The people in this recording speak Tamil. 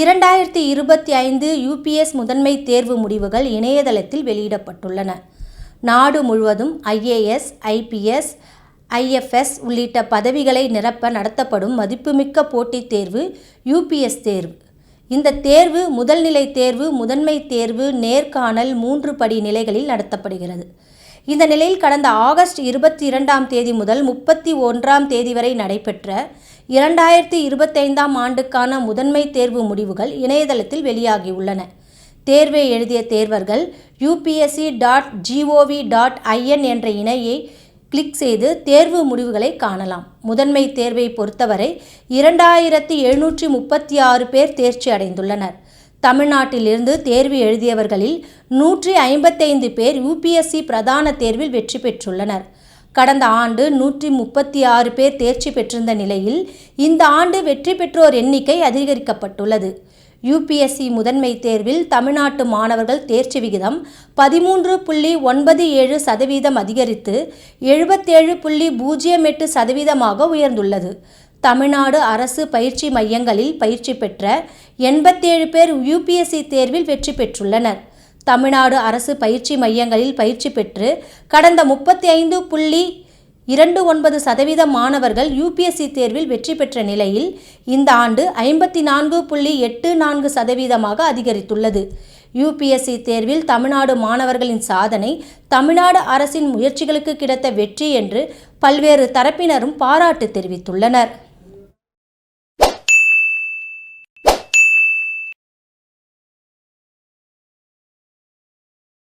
இரண்டாயிரத்தி இருபத்தி ஐந்து யூபிஎஸ் முதன்மை தேர்வு முடிவுகள் இணையதளத்தில் வெளியிடப்பட்டுள்ளன. நாடு முழுவதும் ஐஏஎஸ் ஐபிஎஸ் ஐஎஃப்எஸ் உள்ளிட்ட பதவிகளை நிரப்ப நடத்தப்படும் மதிப்புமிக்க போட்டித் தேர்வு யூபிஎஸ் தேர்வு. இந்த தேர்வு முதல்நிலை தேர்வு முதன்மை தேர்வு நேர்காணல் மூன்று படி நிலைகளில் நடத்தப்படுகிறது. இந்த நிலையில் கடந்த ஆகஸ்ட் இருபத்தி இரண்டாம் தேதி முதல் முப்பத்தி ஒன்றாம் தேதி வரை நடைபெற்ற இரண்டாயிரத்தி இருபத்தைந்தாம் ஆண்டுக்கான முதன்மை தேர்வு முடிவுகள் இணையதளத்தில் வெளியாகியுள்ளன. தேர்வை எழுதிய தேர்வர்கள் UPSC dot GOV dot IN என்ற இணையை கிளிக் செய்து தேர்வு முடிவுகளை காணலாம். முதன்மை தேர்வை பொறுத்தவரை இரண்டாயிரத்தி எழுநூற்றி முப்பத்தி ஆறு பேர் தேர்ச்சி அடைந்துள்ளனர். தமிழ்நாட்டிலிருந்து தேர்வு எழுதியவர்களில் நூற்றி ஐம்பத்தைந்து பேர் யூபிஎஸ்சி பிரதான தேர்வில் வெற்றி பெற்றுள்ளனர். கடந்த ஆண்டு நூற்றி முப்பத்தி ஆறு பேர் தேர்ச்சி பெற்றிருந்த நிலையில் இந்த ஆண்டு வெற்றி பெற்றோர் எண்ணிக்கை அதிகரிக்கப்பட்டுள்ளது. யூபிஎஸ்சி முதன்மை தேர்வில் தமிழ்நாட்டு மாணவர்கள் தேர்ச்சி விகிதம் பதிமூன்று புள்ளி ஒன்பது ஏழு சதவீதம் அதிகரித்து எழுபத்தேழு புள்ளி பூஜ்ஜியம் எட்டு சதவீதமாக உயர்ந்துள்ளது. தமிழ்நாடு அரசு பயிற்சி மையங்களில் பயிற்சி பெற்ற எண்பத்தேழு பேர் யூபிஎஸ்சி தேர்வில் வெற்றி பெற்றுள்ளனர். தமிழ்நாடு அரசு பயிற்சி மையங்களில் பயிற்சி பெற்று கடந்த முப்பத்தி ஐந்து புள்ளி இரண்டு ஒன்பது சதவீத மாணவர்கள் யூபிஎஸ்சி தேர்வில் வெற்றி பெற்ற நிலையில் இந்த ஆண்டு ஐம்பத்தி நான்கு புள்ளி எட்டு நான்கு சதவீதமாக அதிகரித்துள்ளது. யூபிஎஸ்சி தேர்வில் தமிழ்நாடு மாணவர்களின் சாதனை தமிழ்நாடு அரசின் முயற்சிகளுக்கு கிடைத்த வெற்றி என்று பல்வேறு தரப்பினரும் பாராட்டு தெரிவித்துள்ளனர்.